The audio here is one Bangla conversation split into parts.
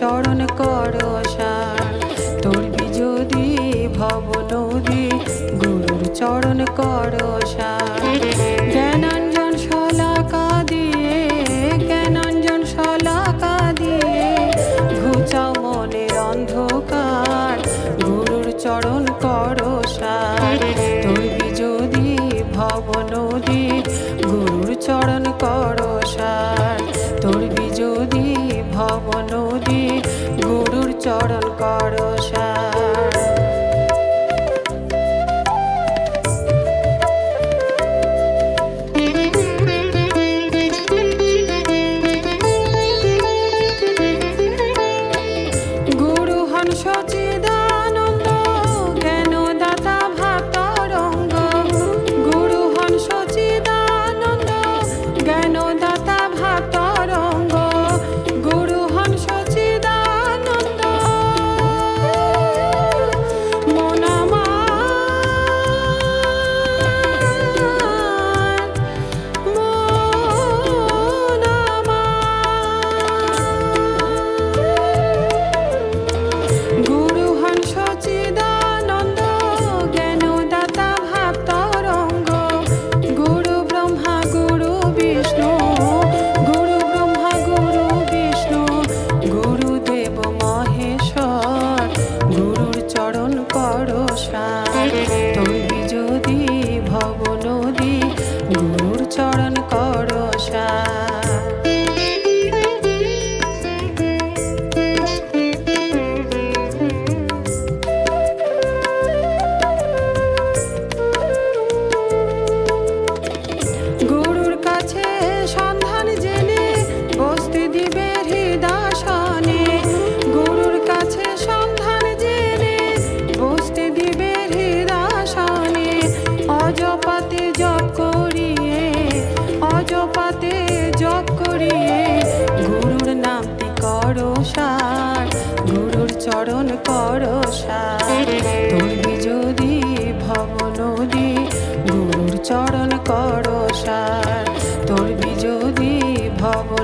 চরণ কর সার তোরবি যদি ভব নদী গুরুর চরণ কর সার নদী গুরুর চরণ কর সার। তোর বিজোদি ভব নদী গুরুর চরণ কর সার। গুরু হন সচি গুরুর চরণ করো সা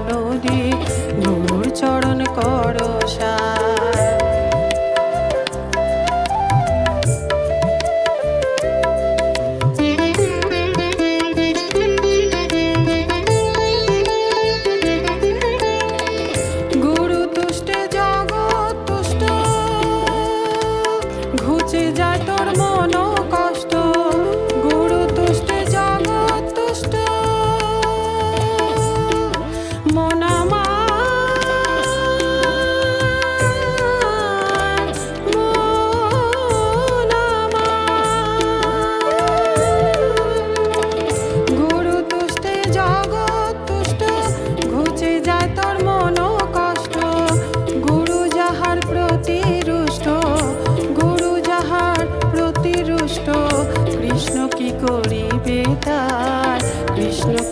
নদী নূর চরণ কর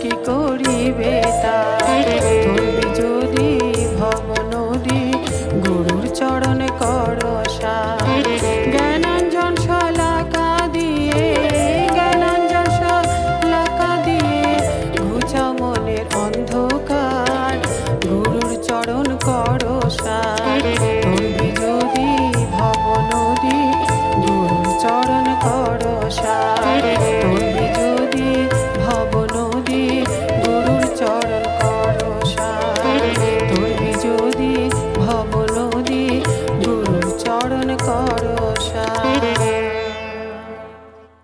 কি করিবে তা তুমি যদি ভব নদী গুরুর চরণ করসা জ্ঞানাঞ্জন শলাকা দিয়ে, জ্ঞানাঞ্জন শলাকা দিয়ে ঘুচা মনের অন্ধকার। গুরুর চরণ করসা তুমি যদি ভব নদী গুরুর চরণ করসা